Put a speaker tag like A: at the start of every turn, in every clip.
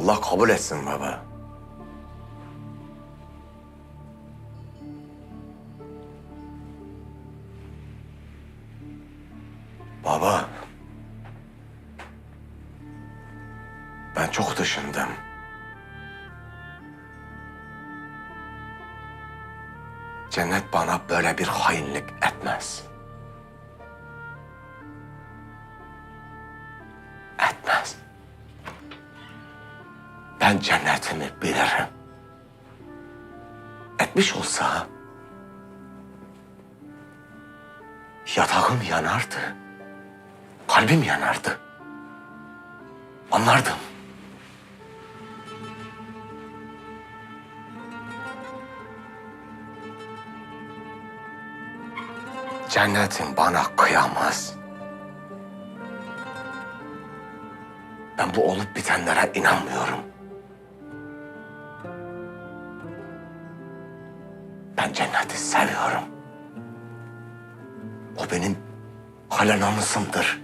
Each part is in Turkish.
A: Allah kabul etsin baba. Baba. Ben çok düşündüm. Cennet bana böyle bir hainlik. Etmez. Ben cennetimi bilirim. Etmiş olsa yatağım yanardı. Kalbim yanardı. Anlardım. Cennetin bana kıyamaz. Ben bu olup bitenlere inanmıyorum. Ben cenneti seviyorum. O benim hala namusumdur.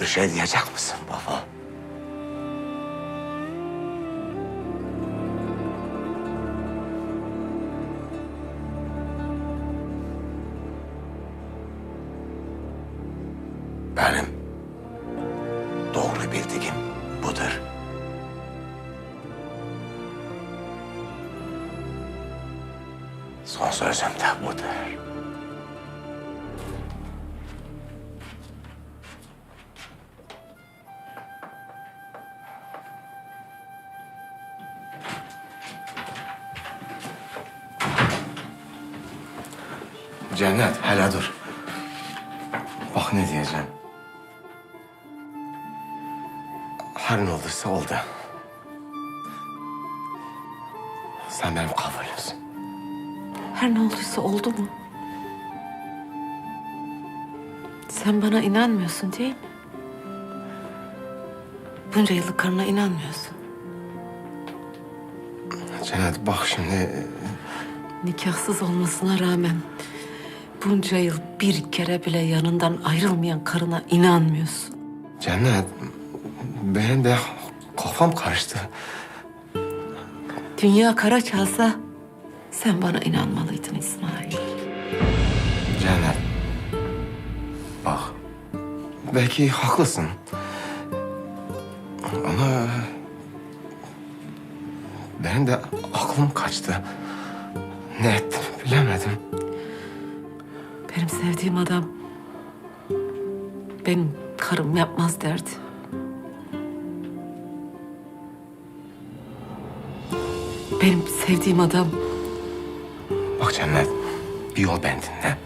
A: Bir şey diyecek misin baba? Doğru bildiğim budur. Son sözüm de budur. Cennet, hele dur. Bak ne diyeceğim. Her ne olduysa oldu. Sen benim kabulümsün.
B: Her ne olduysa oldu mu? Sen bana inanmıyorsun değil mi? Bunca yıllık karına inanmıyorsun.
A: Cennet bak şimdi...
B: Nikahsız olmasına rağmen bunca yıl bir kere bile yanından ayrılmayan karına inanmıyorsun.
A: Cennet, benim de kafam karıştı.
B: Dünya kara çalsa sen bana inanmalıydın İsmail.
A: Cennet, bak belki haklısın. Ama benim de aklım kaçtı. Ne ettim bilemedim.
B: Benim sevdiğim adam benim karım yapmaz derdi. Benim sevdiğim adam
A: Bak Cennet, bir yol bendinde.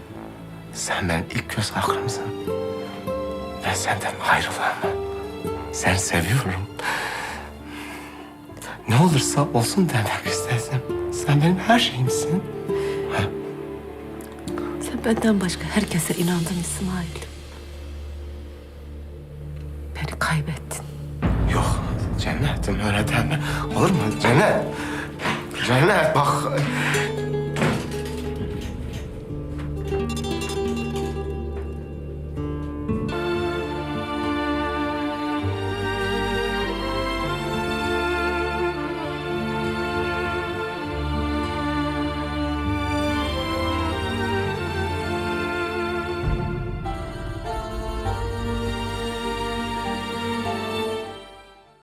A: Sen benim ilk göz akrımsın. Ben senden ayrılamam. Sen seviyorum. Ne olursa olsun demek istedim. Sen benim her şeyimsin.
B: sen benden başka herkese inandın İsmail. Beni kaybettin.
A: Yok Cennet'im öyle deme. Olur mu Cennet? Cennet bak